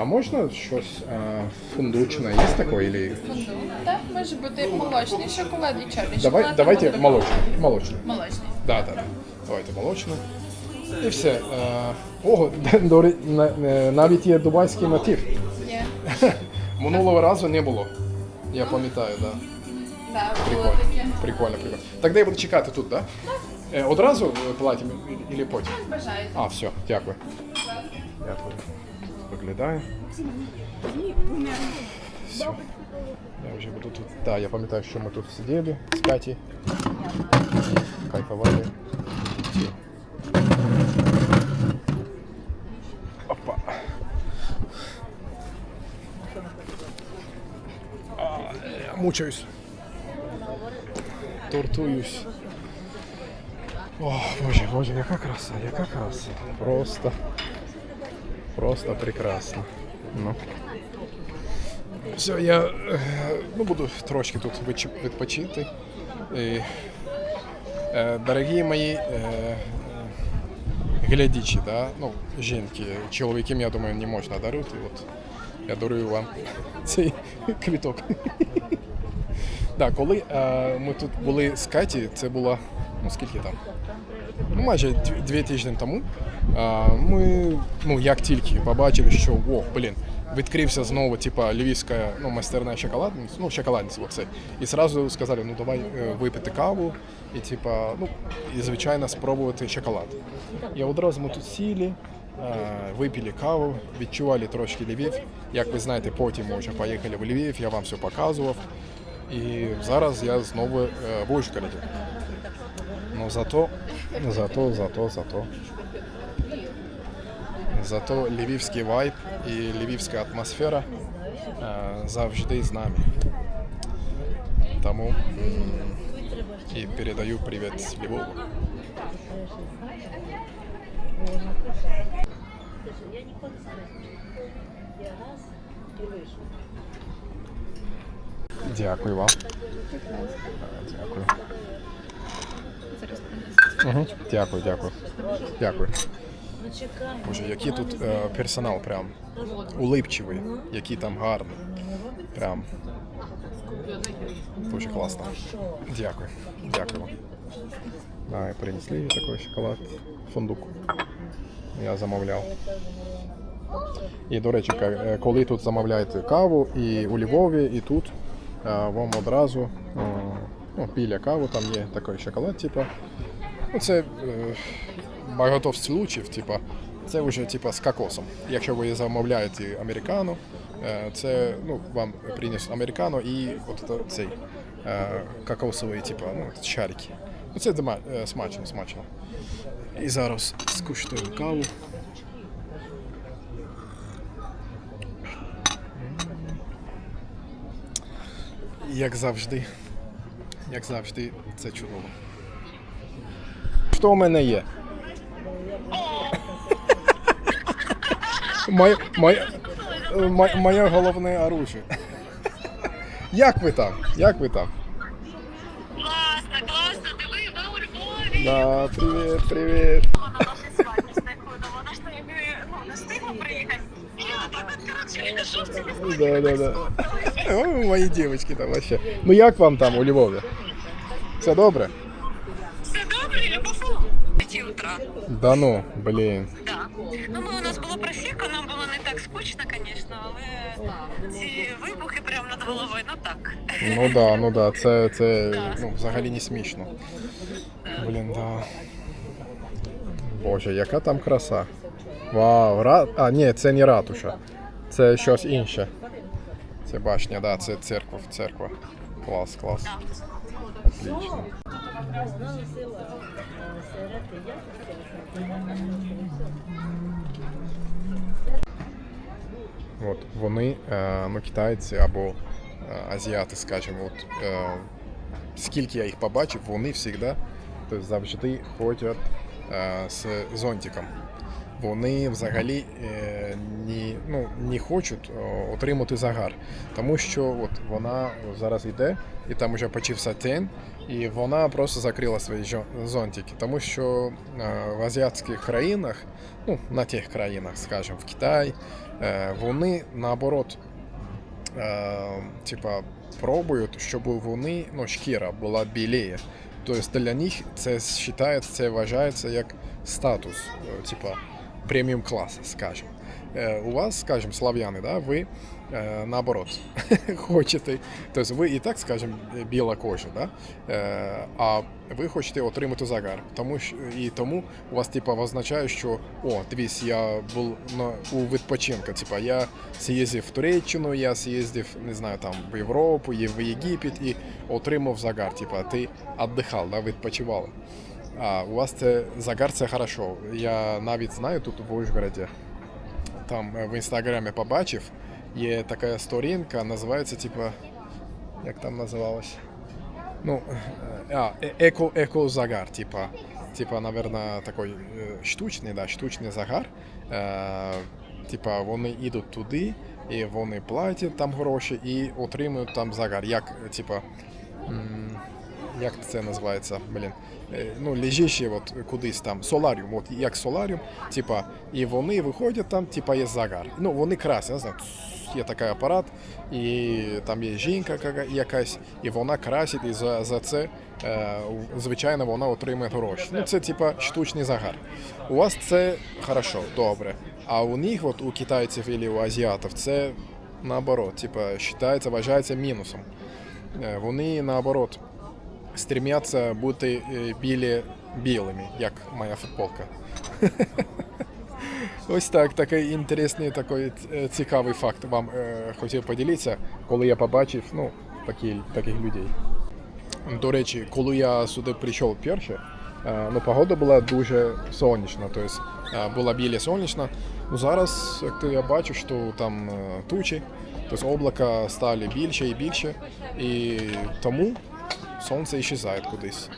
А можна щось а, фундучне? Є таке? Или... Так, може бути молочний шоколад і чорний Давай, шоколад. давайте або молочне. Молочне. Молочний. Да, да, да. Давайте молочне. І все. Е, ого, до на- е, навіть є дубайський мотив. Є. Минулого разу не було. Я пам'ятаю, так. Да. Да, було Прикольно. таке. Прикольно, прикольно. Тогда я буду чекати тут. Да? Е, одразу е, платимо і- і потім? Бажаєте. А, все, дякую. Дякую. Виглядає. Все. Я вже буду тут. Так, я пам'ятаю, що ми тут сиділи з Каті. Кайфували. Опа. А, я мучаюсь. Тортуюсь. О, боже, боже, яка краса, яка краса. Просто, Просто прекрасно. Ну. Все, я е, ну, буду трошки тут відпочити. І, е, дорогі мої е, е, глядачі, да? ну, жінки, чоловікам, я думаю, не можна дарити. От я дарую вам цей квіток. Да, коли е, ми тут були з Каті, це було, ну скільки там? Ну, майже дв- дві тижні тому. Ми, ну, як тільки побачили, що о, блін, відкрився знову, типа, львівська ну, майстерня шоколадниця, ну, шоколадниця, оце. І зразу сказали, ну давай е, випити каву і, типа, ну, і звичайно спробувати шоколад. І одразу ми тут сіли, випили каву, відчували трошки Львів. Як ви знаєте, потім ми вже поїхали в Львів, я вам все показував. І зараз я знову е, в Ужгороді. Ну зато, зато, зато, зато. Зато львівський вайб і львівська атмосфера е, завжди з нами. Тому м, і передаю привіт Львову. Дякую вам. Дякую. Угу. Дякую, дякую. Дякую. Боже, який тут е, персонал прям улипчивий, який там гарний. Прям дуже класно. Дякую. Дякую вам. І принесли такий шоколад, фундук. Я замовляв. І, до речі, е, коли тут замовляєте каву і у Львові, і тут е, вам одразу е, ну, біля каву там є такий шоколад, типу. Ну, це е, багато случаїв, типа, це вже типа з кокосом. Якщо ви замовляєте американо, е, це ну, вам принесуть американо і от цей е, кокосовий, типа, ну, шарики. Ну, це е, смачно, смачно. І зараз скуштую каву. Як завжди. Як завжди, це чудово. Що у мене є? Моє, моє, моє, моє головне оружие. Як ви там? Як ви там? Класно, класно, ти ви, у Львові. Да, привіт, привіт. На нашій свадьбі знаходимо, вона ж не, ну, встигла приїхати. Да, да, да. О, мої дівчатки там вообще. Ну як вам там у Львові? Все добре? Все добре, я. П'яті утра. Да ну, блін. Да. Ну, ми, у нас було просіка, головою, ну так. Ну да, ну да, це, це ну, взагалі не смішно. Блін, да. Боже, яка там краса. Вау, ра... А, ні, це не ратуша. Це щось інше. Це башня, да, це церква, церква. Клас, клас. Отлично. От вони, е, ну, китайці або азіати, скажімо, от, е, скільки я їх побачив, вони завжди, тобто завжди ходять е, з зонтиком. вони взагалі е, ні, ну, не хочуть о, отримати загар. Тому що от вона зараз йде, і там вже почався тень, і вона просто закрила свої зонтики. Тому що е, в азіатських країнах, ну, на тих країнах, скажімо, в Китаї, е, вони наоборот е, типа, пробують, щоб вони, ну, шкіра була біліє. Тобто для них це вважається як статус, е, типа преміум класу, скажімо. Е, У вас, скажімо, слав'яни, да, ви е, наоборот хочете, тобто ви і так, скажімо, біла кожа, да? е, а ви хочете отримати загар. Тому і тому у вас типа означає, що о, дивись, я був на у відпочинку. Типа я з'їздив в Туреччину, я з'їздив, не знаю, там в Європу, в Єгипет і отримав загар. Типа ти віддихав, да, відпочивав. А у вас це загар це хорошо. Я навіть знаю тут в Ужгороді, там е, в інстаграмі побачив, є така сторінка, називається, типа, як там називалось? Ну, е, а, е- еко, еко-загар, типа, типа, наверное, такой штучний, да, штучний загар. Е, типа, вони йдуть туди, і вони платять там гроші і отримують там загар. Як, типа, як це називається, блін, Е, ну, лежачі от кудись там, соларіум, от як соларіум, типа, і вони виходять там, типа, є загар. Ну, вони красять, не знаю, є такий апарат, і там є жінка якась, і вона красить, і за, за це, е, звичайно, вона отримує гроші. Ну, це типа штучний загар. У вас це хорошо, добре. А у них, от у китайців або у азіатів, це наоборот, типа, вважається, вважається мінусом. Е, Вони наоборот стремляться бути е, білі білими, як моя футболка. Ось так, такий інтересний, такий е, цікавий факт вам е, хотів поділитися, коли я побачив ну, такі, таких людей. До речі, коли я сюди прийшов перше, е, ну, погода була дуже сонячна, тобто е, була біля сонячна. Ну, зараз, як то я бачу, що там е, тучі, тобто облака стали більше і більше, і тому сонце исчезает кудись.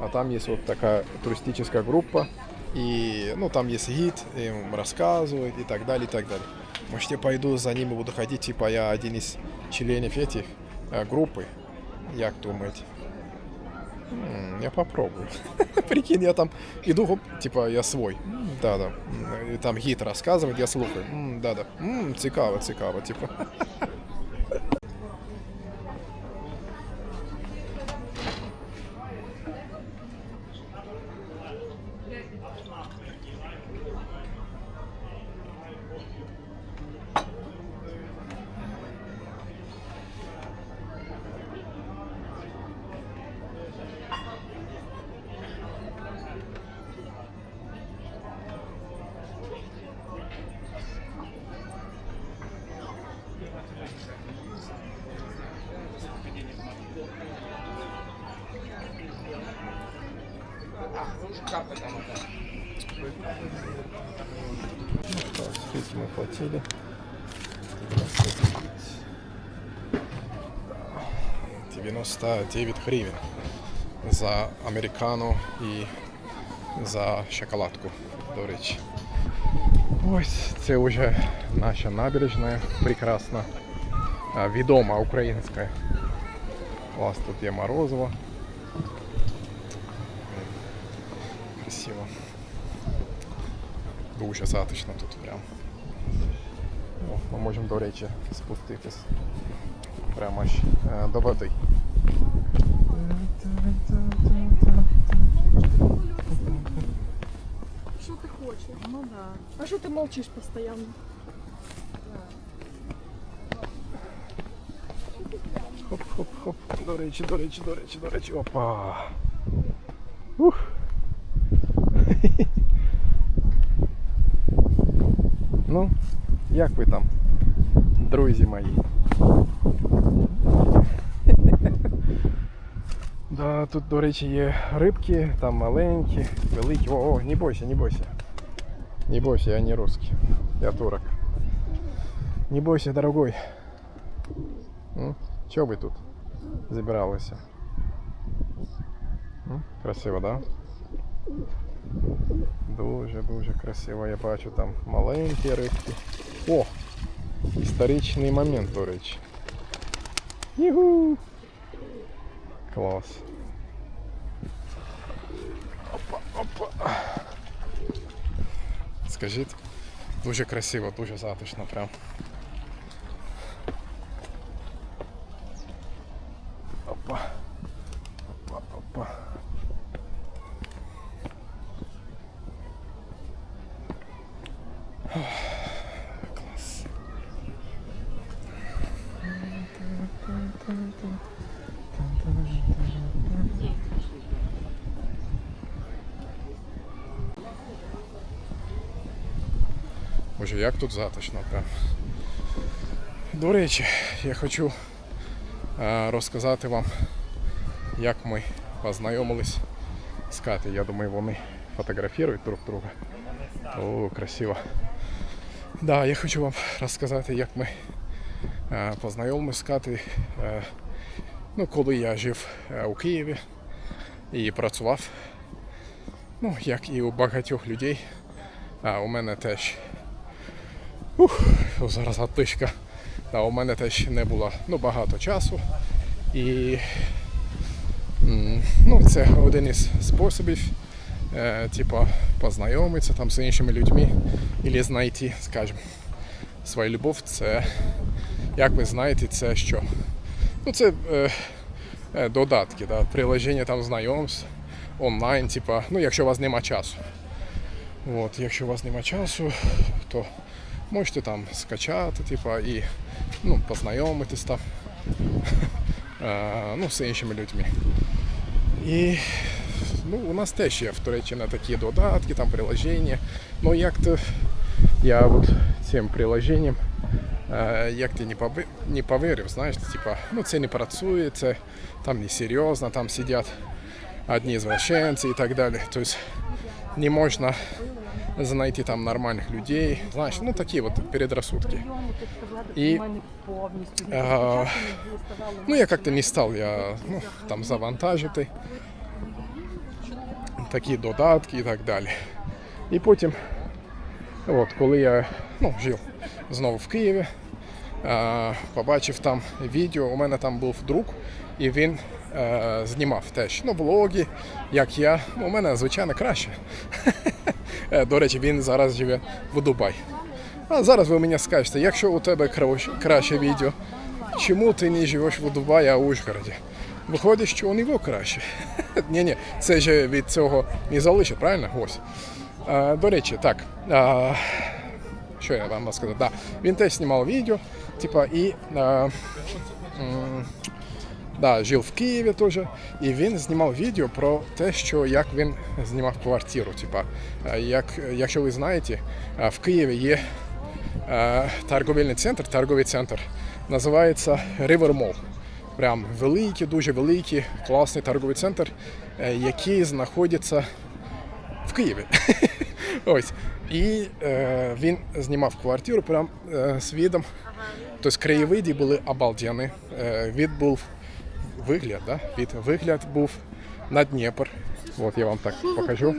А там есть вот такая туристическая группа, и ну, там есть гид, им рассказывают и так далее, и так далее. Может, я пойду за ними, буду ходить, типа я один из членов этих э, группы. Як думаете? М, Я попробую. Прикинь, я там иду, хоп, типа я свой. Да-да. И там гид рассказывает, я слухаю. М, Да-да. М, Цікаво, цікаво, типа. Скільки ми платили? 99 гривень за американо і за шоколадку, до речі. Ось це вже наша набережна прекрасна, відома українська. У вас тут є морозиво. Красиво. Дуже затишно тут прям. О, ми можемо, до речі, спуститись прямо аж е, до води. Что ты хочешь? Ну да. А что ты молчишь постоянно? Хоп-хоп-хоп. До речі, до речі, до речі, до речі. Опа. Ух. да, тут, до речі, є рибки, там маленькі, великі. О, о, не бойся, не бойся. Не бойся, я не русский. Я турок. Не бойся, дорогой. Ну, Чого ви тут зібралися? М? Красиво, да? Дуже дуже красиво. Я бачу там маленькі рибки. О! Історичний момент, до речі. Югу! Клас. Опа, опа. Скажіть, дуже красиво, дуже затишно прям. Опа. Опа, опа. Клас. Боже, як тут затишно прям. До речі, я хочу е, розказати вам, як ми познайомились з Катей. Я думаю, вони фотографують друг друга. О, красиво. Да, я хочу вам розказати, як ми е, познайомились з Катею. Е, ну, коли я жив у Києві і працював, ну, як і у багатьох людей, а у мене теж Ух, зараз гатишка. Та у мене теж не було ну, багато часу. І ну, це один із способів, е, типу, познайомитися там з іншими людьми або знайти, скажімо, свою любов. Це, як ви знаєте, це що? Ну, це е, е, додатки, да, приложення там знайомств онлайн, типу, ну, якщо у вас нема часу. От, якщо у вас нема часу, то можете там скачати, типа, і ну, познайомитись там е, ну, з іншими людьми. І ну, у нас теж є в Туреччині такі додатки, там приложення. Ну як-то я от цим приложенням е, як ти не, пови, не повірив, знаєш, типа, ну це не працює, це там не серйозно, там сидять одні звращенці і так далі. Тобто не можна знайти там нормальних людей. Знаєш, ну такі от передрассудки. І е, ну я как-то не став я ну, там завантажити такі додатки і так далі. І потім, от, коли я ну, жив знову в Києві, побачив там відео, у мене там був друг, і він е, знімав теж ну, влоги, як я. Ну, у мене, звичайно, краще. Е, До речі, він зараз живе в Дубай. А зараз ви мені скажете, якщо у тебе краще, відео, чому ти не живеш в Дубаї, а у Ужгороді? Виходить, що у нього краще. ні, ні, це ж від цього не залишить, правильно? Ось. А, до речі, так. А, що я вам сказав? Да, він теж знімав відео, типа, і а, да, жив в Києві теж, і він знімав відео про те, що як він знімав квартиру. Типа, е, як, якщо ви знаєте, е, в Києві є е, торговельний центр, торговий центр, називається River Mall. Прям великий, дуже великий, класний торговий центр, який знаходиться в Києві. Ось. І е, він знімав квартиру прям е, з видом. Тобто краєвиди були обалденні. Е, від був вигляд, да? від вигляд був на Дніпр. От я вам так покажу.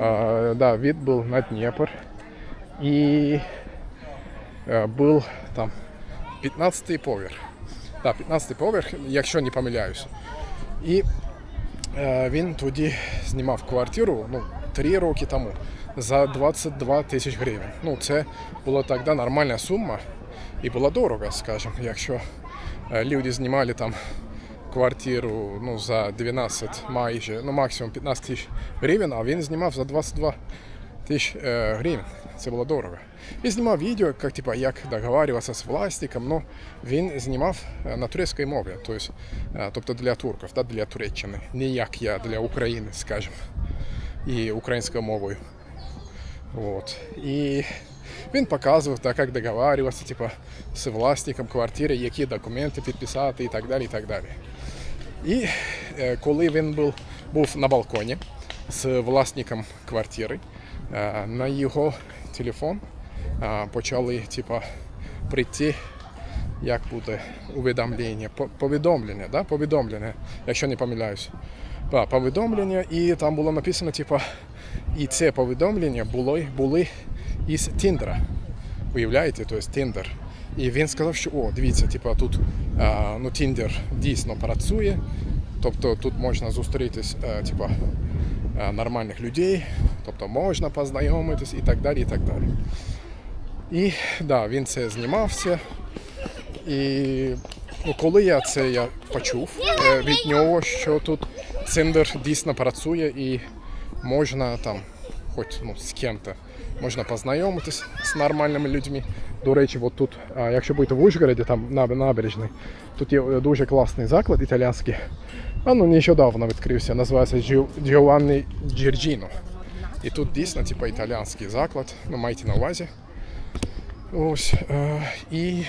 Е, да, від був на Дніпр. І е, був там 15-й поверх. Да, 15-й поверх, якщо не помиляюсь. І е, він тоді знімав квартиру ну, 3 роки тому за 22 тисяч гривень. Ну, це була тоді нормальна сума і була дорого, скажімо, якщо е, люди знімали там квартиру ну, за 12 майже, ну максимум 15 тисяч гривень, а він знімав за 22 тисяч е, гривень. Це було дорого. І знімав відео, як, типа, як договарюватися з власником, ну він знімав е, на турецькій мові, тобто, тобто для турків, да, для Туреччини, не як я для України, скажімо, і українською мовою. Вот. І він показував, так, як договарюватися типа, з власником квартири, які документи підписати і так далі. І так далі. І е, коли він був, був на балконі з власником квартири, е, на його телефон е, почали типа, прийти, як буде увідомлення, по- повідомлення, да? повідомлення, якщо не помиляюсь. Да, повідомлення, і там було написано, типа, І це повідомлення було, були із Тіндера. Уявляєте, тобто Тіндер. І він сказав, що о, дивіться, типу, тут а, ну, Тіндер дійсно працює. Тобто тут можна зустрітись типу, нормальних людей, тобто можна познайомитись і так далі. І так далі. І да, він це знімався. І ну, коли я це я почув е, від нього, що тут Тіндер дійсно працює і можна там, хоч ну, з ким-то, можна познайомитись з нормальними людьми. До речі, от тут, якщо будете в Ужгороді, там на набережний, тут є е, дуже класний заклад італійський. А ну нещодавно відкрився, називається Giovanni Giorgino. І тут дійсно типу, італійський заклад, ну майте на увазі. Ось. Е, і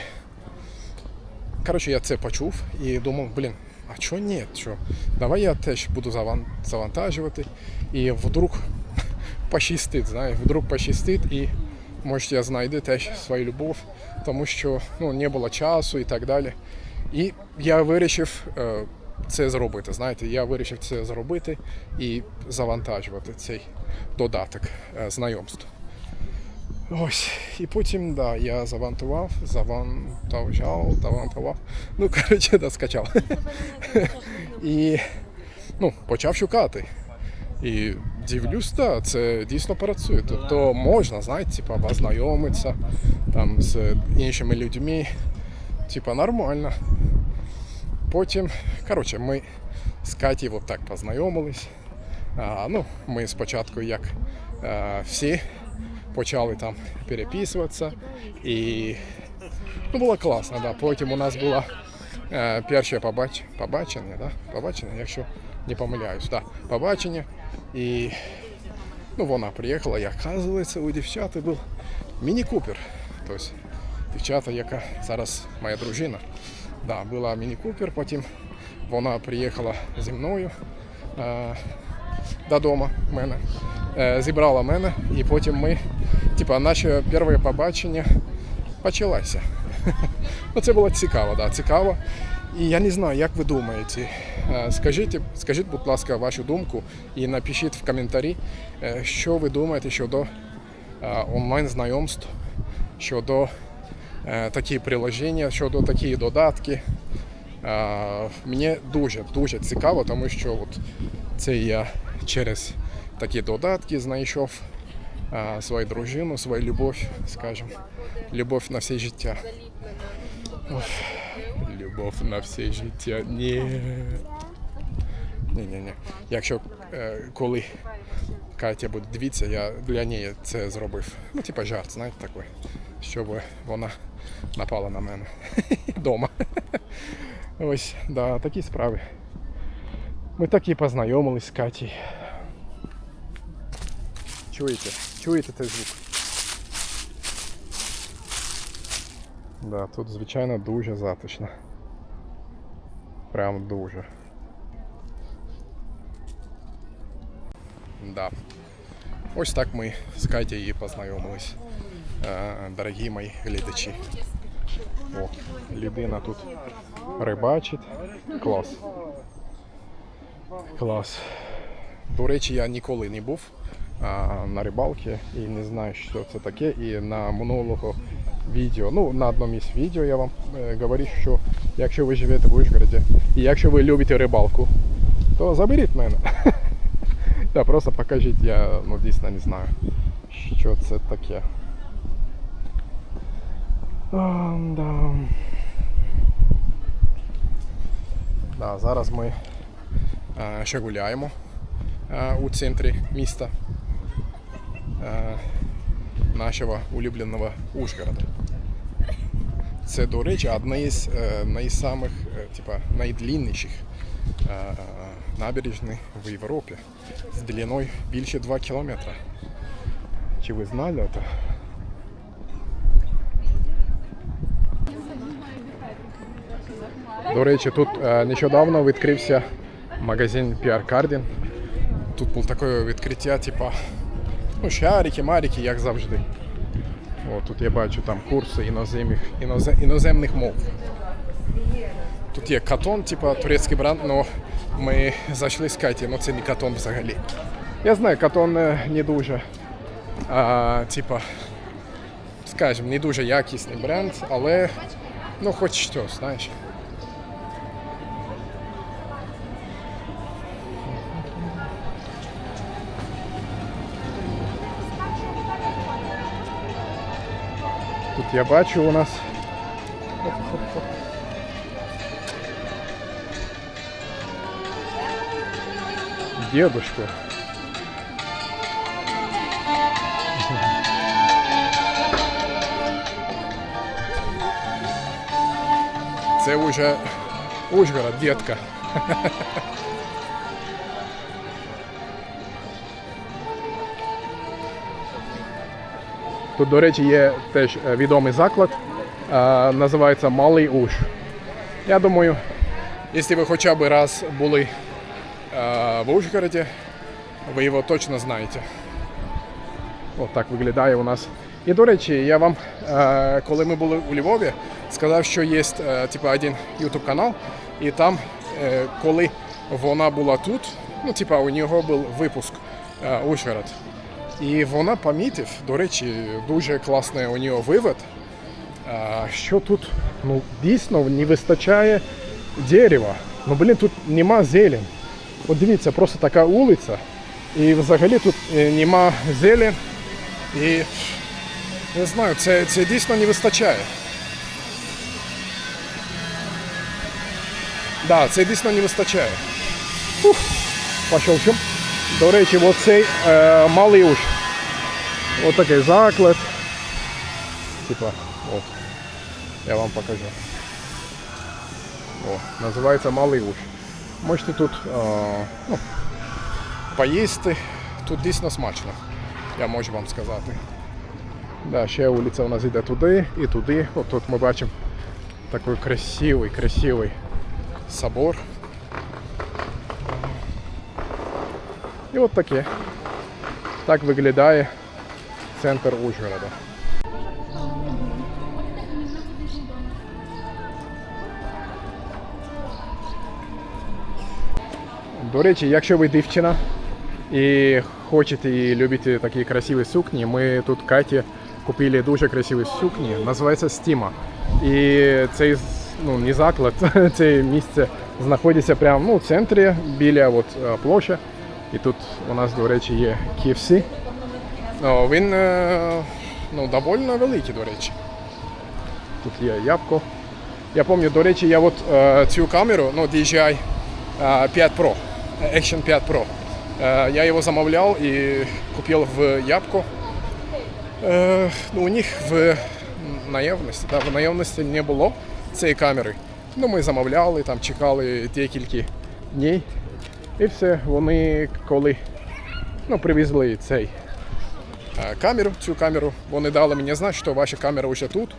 коротше, я це почув і думав, блін, а чого ні? Що? Давай я теж буду завантажувати. І вдруг пощастить, знаєш, вдруг пощастить і може я знайду теж свою любов, тому що ну, не було часу і так далі. І я вирішив е, це зробити. Знаєте, я вирішив це зробити і завантажувати цей додаток е, знайомств. Ось, і потім, да, я завантував, завантажав, завантував. Ну, коротше, да, скачав. І ну, почав шукати. І дивлюсь, да, це дійсно працює. Тобто можна, знаєте, типа, познайомитися там, з іншими людьми. Типа нормально. Потім, коротше, ми з Каті от так познайомились. А, ну, ми спочатку, як а, всі, почали там переписуватися. І ну, було класно, да. Потім у нас було е, перше побач... побачення, да? побачення, якщо не помиляюсь, да. побачення. І ну, вона приїхала, і оказується, у дівчати був міні-купер. Тобто дівчата, яка зараз моя дружина, да, була міні-купер, потім вона приїхала зі мною е, додому мене, е, зібрала мене, і потім ми, типа, наше перше побачення почалося. ну, це було цікаво, да, цікаво. І я не знаю, як ви думаєте. Е, Скажіть, скажіть, будь ласка, вашу думку і напишіть в коментарі, е, що ви думаєте щодо е, онлайн-знайомств, щодо такі приложення, щодо такі додатки. Мені дуже дуже цікаво, тому що от це я через такі додатки знайшов свою дружину, свою любов, скажімо, любов на все життя. Любов на все життя. Ні. Ні, ні, ні. Якщо е, коли Катя буде дивитися, я для неї це зробив. Ну, типа жарт, знаєте, такий, щоб вона напала на мене вдома. Ось, да, такі справи. Ми так і познайомились з Катєю. Чуєте? Чуєте цей звук? Да, тут, звичайно, дуже затишно. Прям дуже. Да. Ось так ми з Катєю і познайомились. Е, Дорогі мої глядачі. О, людина тут рибачить. Клас. Клас. До речі, я ніколи не був а, на рибалці і не знаю, що це таке. І на минулого відео, ну на одному із відео я вам е, говорив, що якщо ви живете в Ужгороді і якщо ви любите рибалку, то заберіть мене. Та просто покажіть, я ну, дійсно не знаю, що це таке. А, да. Да, зараз ми е, ще гуляємо е, у центрі міста е, нашого улюбленого Ужгорода. Це, до речі, одна із е, найсамих, е, типа, найдлінніших е, набережних в Європі з длиною більше 2 кілометри. Чи ви знали це? До речі, тут е, нещодавно відкрився магазин PR Cardin. Тут було таке відкриття, типа, ну, шарики, марики, як завжди. О, тут я бачу там курси іноземних, інозе, іноземних мов. Тут є катон, типа турецький бренд, але ми зайшли з Каті, ну це не катон взагалі. Я знаю, катон е, не дуже, а, типа, скажімо, не дуже якісний бренд, але ну хоч щось, знаєш. Я бачу у нас. Дедушку. Це вже Ужгород, дітка. Тут, до речі, є теж е, відомий заклад, е, називається Малий Уж. Я думаю, якщо ви хоча б раз були е, в Ужгороді, ви його точно знаєте. От так виглядає у нас. І до речі, я вам, коли ми були у Львові, сказав, що є типу, один YouTube канал, і там, коли вона була тут, ну, типа, у нього був випуск Ужгород. І вона помітив, до речі, дуже класний у нього вивод, що тут ну, дійсно не вистачає дерева. Ну, блін, тут нема зелень. От дивіться, просто така вулиця, і взагалі тут е, нема зелень. І не знаю, це, це дійсно не вистачає. Да, це дійсно не вистачає. Ух, пощелчу. До речі, оцей е, малий уж. Ось такий заклад. Типа, от. Я вам покажу. О, називається малий уж. Можете тут е, ну, поїсти. Тут дійсно смачно. Я можу вам сказати. Да, ще вулиця у нас йде туди і туди. От тут ми бачимо такий красивий, красивий собор. І от таке. Так виглядає центр Ужгорода. До речі, якщо ви дівчина і хочете і любите такі красиві сукні, ми тут Каті купили дуже красиві сукні, називається Стіма. І цей ну, не заклад, це місце знаходиться прямо ну, в центрі біля от, е, площі. І тут у нас, до речі, є KFC. О, він е, ну, доволі великий, до речі. Тут є ябко. Я пам'ятаю, до речі, я от е, цю камеру, ну, DJI е, 5 Pro, е, Action 5 Pro. Я його замовляв і купив в Ябко. Ну, у них в наявності, да, в наявності не було цієї камери. Ну, ми замовляли, там чекали декілька днів. І все, вони коли ну, привезли цей е, камеру, цю камеру, вони дали мені знати, що ваша камера вже тут.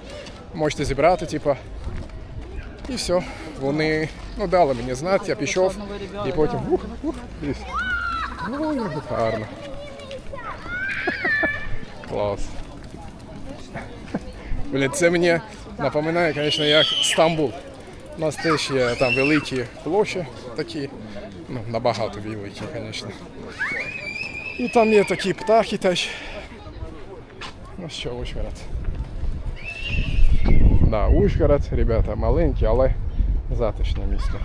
Можете зібрати, типа. І все. Вони ну, дали мені знати, я пішов і потім. Ух, ух. Ой, гарно. Клас. Блін, це мені напоминає, звісно, як Стамбул. У нас теж є там великі площі такі, ну, набагато великі, звісно. І там є такі птахи теж. Ну що, Ужгород. Да, Ужгород, ребята, маленький, але затишне місто.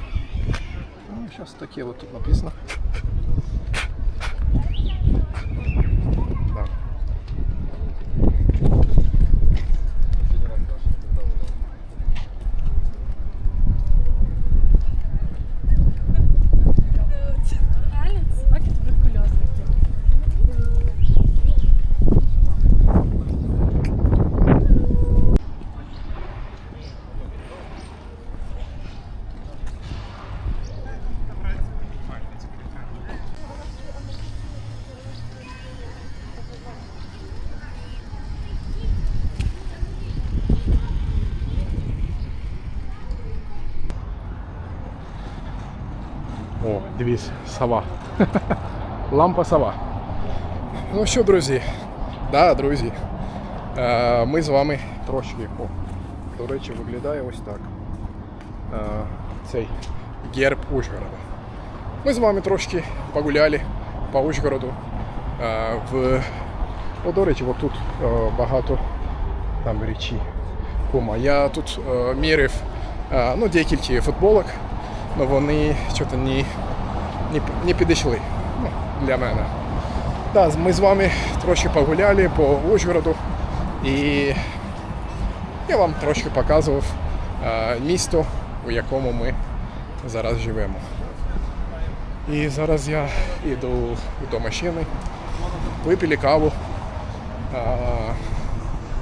Ну, зараз таке от тут написано. О, дивись, сова. Лампа сова. Ну що, друзі? Да, друзі. Е, ми з вами трошки. О, до речі, виглядає ось так. Е, цей герб Ужгорода. Ми з вами трошки погуляли по Ужгороду. е, в. О, до речі, от тут е, багато там речі. Пума. Я тут е, мірив е, ну, декілька футболок, Але вони щось не, не, не підійшли ну, для мене. Да, ми з вами трошки погуляли по Ужгороду і я вам трошки показував е, місто, у якому ми зараз живемо. І зараз я йду до машини, випили каву, а,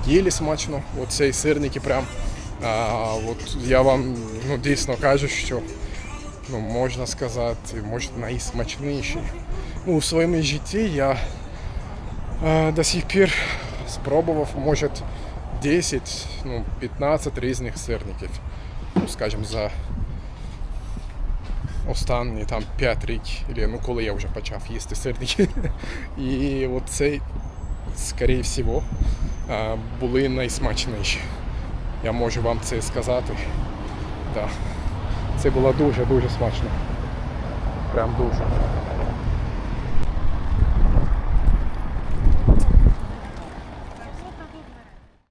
їли смачно, оцей сирники прям. А, от я вам ну, дійсно кажу, що ну, можна сказати, може найсмачніший. Ну, у своєму житті я а, до сих пір спробував, може, 10, ну, 15 різних сирників. Ну, скажімо, за останні там 5 років, ну коли я вже почав їсти сирники. І от цей, скоріше всього, а, були найсмачніші. Я можу вам це сказати. Да. Це було дуже-дуже смачно. Прям дуже.